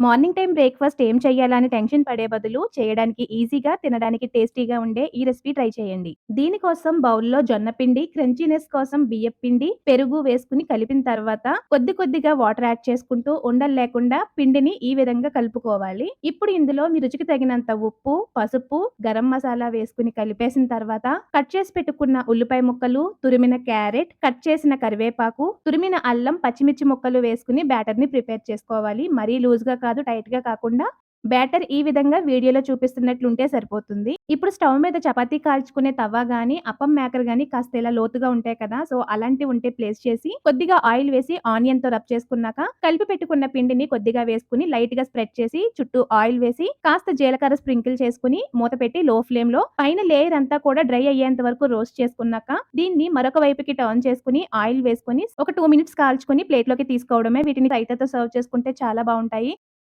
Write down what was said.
Morning time breakfast ఏం చేయాలని tension పడే బదులు, చేయడానికి ఈజీగా, తినడానికి టేస్టీగా ఉండే ఈ రెసిపీ ట్రై చేయండి. దీనికోసం బౌల్‌లో జొన్న పిండి, క్రంచీనెస్ కోసం బియ్యం పిండి, పెరుగు వేసుకుని కలిపిన తర్వాత కొద్ది కొద్దిగా వాటర్ యాడ్ చేసుకుంటూ ఉండలు లేకుండా పిండిని ఈ విధంగా కలుపుకోవాలి. ఇప్పుడు ఇందులో మీ రుచికి తగినంత ఉప్పు, పసుపు, గరం మసాలా వేసుకుని కలిపేసిన తర్వాత కట్ చేసి పెట్టుకున్న ఉల్లిపాయ ముక్కలు, తురిమిన క్యారెట్, కట్ చేసిన కరివేపాకు, తురిమిన అల్లం, పచ్చిమిర్చి ముక్కలు వేసుకొని బ్యాటర్‌ని ప్రిపేర్ చేసుకోవాలి. మరీ లూజ్‌గా కాదు, టైట్‌గా కాకుండా బ్యాటర్ ఈ విధంగా వీడియోలో చూపిస్తున్నట్లుంటే సరిపోతుంది. ఇప్పుడు స్టవ్ మీద చపాతీ కాల్చుకునే తవ్వ గాని, అప్పం మేకర్ గాని కాస్త ఇలా లోతుగా ఉంటాయి కదా! సో, అలాంటివి ఉంటే ప్లేస్ చేసి కొద్దిగా ఆయిల్ వేసి ఆనియన్తో రబ్ చేసుకున్నాక కలిపి పెట్టుకున్న పిండిని కొద్దిగా వేసుకొని లైట్‌గా స్ప్రెడ్ చేసి చుట్టూ ఆయిల్ వేసి కాస్త జీలకర్ర స్ప్రింకిల్ చేసుకుని మూత పెట్టి లో ఫ్లేమ్‌లో పైన లేయర్ అంతా కూడా డ్రై అయ్యేంత వరకు రోస్ట్ చేసుకున్నాక దీన్ని మరొక వైపుకి టర్న్ చేసుకొని ఆయిల్ వేసుకొని ఒక టూ మినిట్స్ కాల్చుకొని ప్లేట్‌లోకి తీసుకోవడమే. వీటిని రైతాతో సర్వ్ చేసుకుంటే చాలా బాగుంటాయి